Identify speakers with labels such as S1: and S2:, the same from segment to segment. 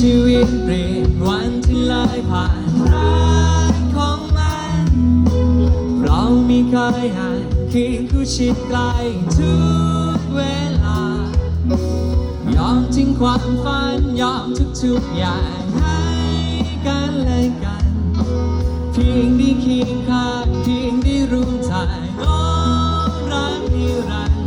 S1: ชีวิตเปลี่ยนวันที่เลยผ่านรักของมัน เรามีเคยห่างเคียงคู่ชิดใกล้ทุกเวลา ยอมทิ้งความฝัน ยอมทุกๆอย่างให้กันและกัน เพียงได้เคียงข้างเพียงได้ร่วมทางโอ้รักนิรันดร์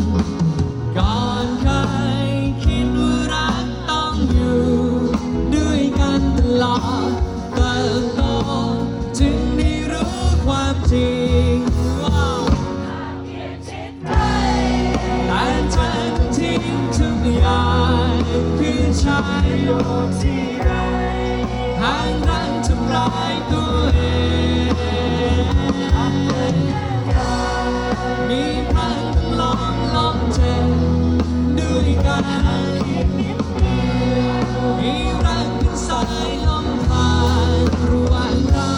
S1: พื่อฉันที่ไรห่างรันทำร้ายตัวเองมีพลังลองลองเจ็บด้วยกันมีรักเป็นสายลมผ่านระหว่างเรา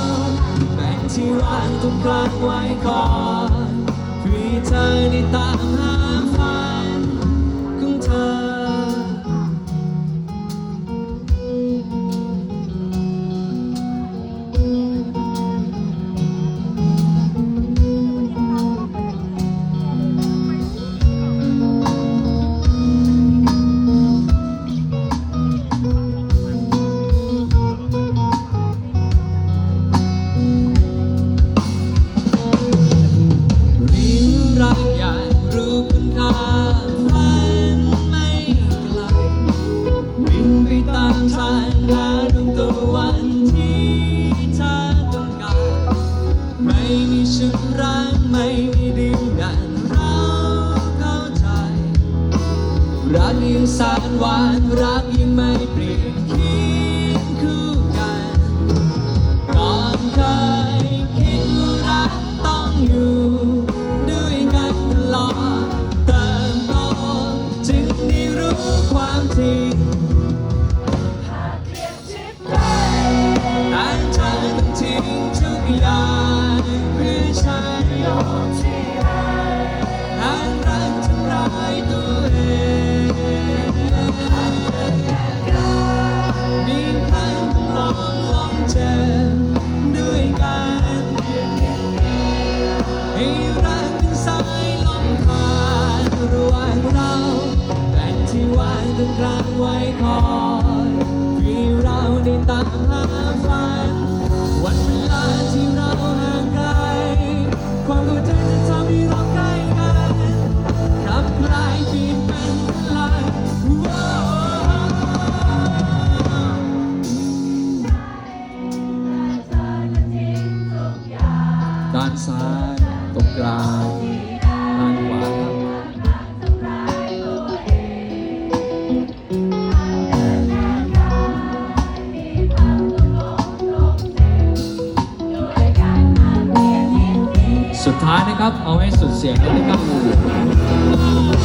S1: แบ่งที่ว่างตรงกลางไว้ก่อนเพื่อเธอได้ตามหา ไม่มีชุดรักไม่มีดินแดนเราเข้าใจ รักยิ่งสานหวานรักยิ่งไม่เปลี่ยน นสายลมผ่านระหว่างเราแบ่งที่วางตรงกลางไว้คอยเพื่เราได้ตามหา ตรงกลางด้านขวาครับสุดท้ายนะครับ เอาให้สุดเสียงเลยนะครับ